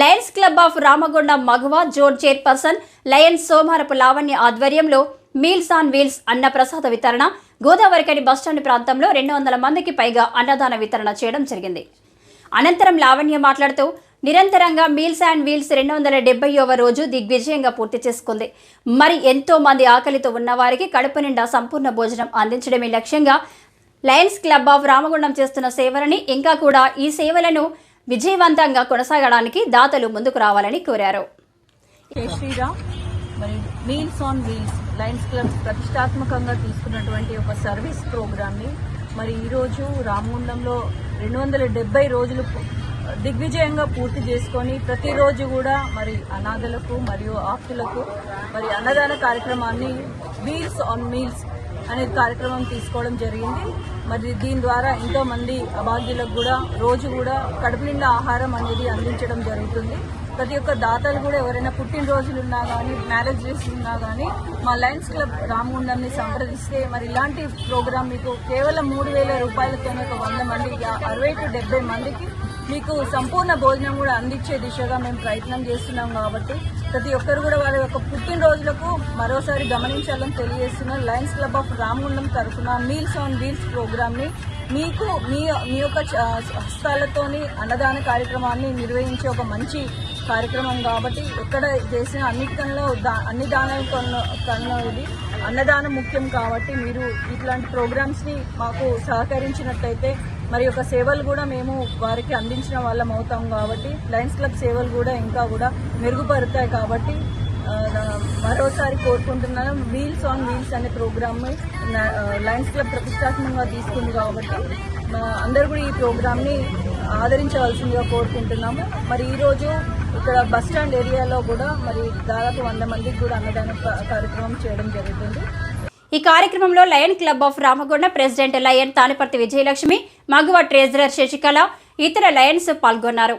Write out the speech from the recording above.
Lions club of Ramagunda Maguva zone chairperson lions Somarapu Lavanya ఆధ్వర్యంలో meals on wheels అన్న ప్రసాద వితరణ Godavarikhani bus stand ప్రాంతంలో రెండు వందల మందికి పైగా అన్నదాన వితరణ చేయడం జరిగింది. అనంతరం లావణ్య మాట్లాడుతూ నిరంతరంగా మీల్స్ అండ్ వీల్స్ రెండు వందల డెబ్బైవ రోజు దిగ్విజయంగా పూర్తి చేసుకుంది. మరి ఎంతో మంది ఆకలితో ఉన్నవారికి కడుపు నిండా సంపూర్ణ భోజనం అందించడమే లక్ష్యంగా లయన్స్ క్లబ్ ఆఫ్ రామగుండం చేస్తున్న సేవలని ఇంకా కూడా ఈ సేవలను విజయవంతంగా కొనసాగడానికి దాతలు ముందుకు రావాలని కోరారు. శ్రీరామ్ మరి meals on wheels lions club ప్రతిష్టాత్మకంగా తీసుకున్నటువంటి ఒక సర్వీస్ ప్రోగ్రామ్ని మరి ఈరోజు రామగుండంలో రెండు వందల డెబ్బై రోజులు దిగ్విజయంగా పూర్తి చేసుకొని ప్రతిరోజు కూడా మరి అనాథలకు మరియు ఆప్తులకు మరి అన్నదాన కార్యక్రమాన్ని వీల్స్ ఆన్ మీల్స్ అనేది కార్యక్రమం తీసుకోవడం జరిగింది. మరి దీని ద్వారా ఎంతో మంది అభాగ్యులకు కూడా రోజు కూడా కడుపు నిండా ఆహారం అనేది అందించడం జరుగుతుంది. ప్రతి ఒక్క దాతలు కూడా ఎవరైనా పుట్టినరోజులు ఉన్నా కానీ మ్యారేజెస్ ఉన్నా కానీ మా లయన్స్ క్లబ్ రామగుండంని సంప్రదిస్తే మరి ఇలాంటి ప్రోగ్రామ్ మీకు కేవలం మూడు వేల రూపాయలతోనే ఒక వంద మంది అరవై టు డెబ్బై మందికి మీకు సంపూర్ణ భోజనం కూడా అందించే దిశగా మేము ప్రయత్నం చేస్తున్నాం కాబట్టి ప్రతి ఒక్కరు కూడా వాళ్ళ యొక్క పుట్టినరోజులకు మరోసారి గమనించాలని తెలియజేస్తున్న లయన్స్ క్లబ్ ఆఫ్ రామగుండం తరఫున మీల్స్ ఆన్ వీల్స్ ప్రోగ్రామ్ని మీకు మీ మీ యొక్క హస్తాలతోని అన్నదాన కార్యక్రమాన్ని నిర్వహించే ఒక మంచి కార్యక్రమం కాబట్టి ఎక్కడ చేసిన అన్నిటికన్నా దా- అన్ని దానాల కన్నా ఇది అన్నదానం ముఖ్యం కాబట్టి మీరు ఇట్లాంటి ప్రోగ్రామ్స్ని మాకు సహకరించినట్టయితే మరి యొక్క సేవలు కూడా మేము వారికి అందించిన వాళ్ళం అవుతాం కాబట్టి లయన్స్ క్లబ్ సేవలు కూడా ఇంకా కూడా మెరుగుపడతాయి కాబట్టి మరోసారి కోరుకుంటున్నాను వీల్స్ ఆన్ వీల్స్ అనే ప్రోగ్రామ్ లయన్స్ క్లబ్ ప్రతిష్టాత్మకంగా తీసుకుంది కాబట్టి అందరూ కూడా ఈ ప్రోగ్రామ్ని ఆదరించవలసిందిగా కోరుకుంటున్నాము. మరి ఈరోజు ఇక్కడ బస్ స్టాండ్ ఏరియాలో కూడా మరి దాదాపు వంద మందికి కూడా అన్నదాన కార్యక్రమం చేయడం జరుగుతుంది. ఈ కార్యక్రమంలో lion club of Ramagunda president lion Taniparthi Vijayalakshmi Maguva treasurer Sasikala ఇతర లయన్స్ పాల్గొన్నారు.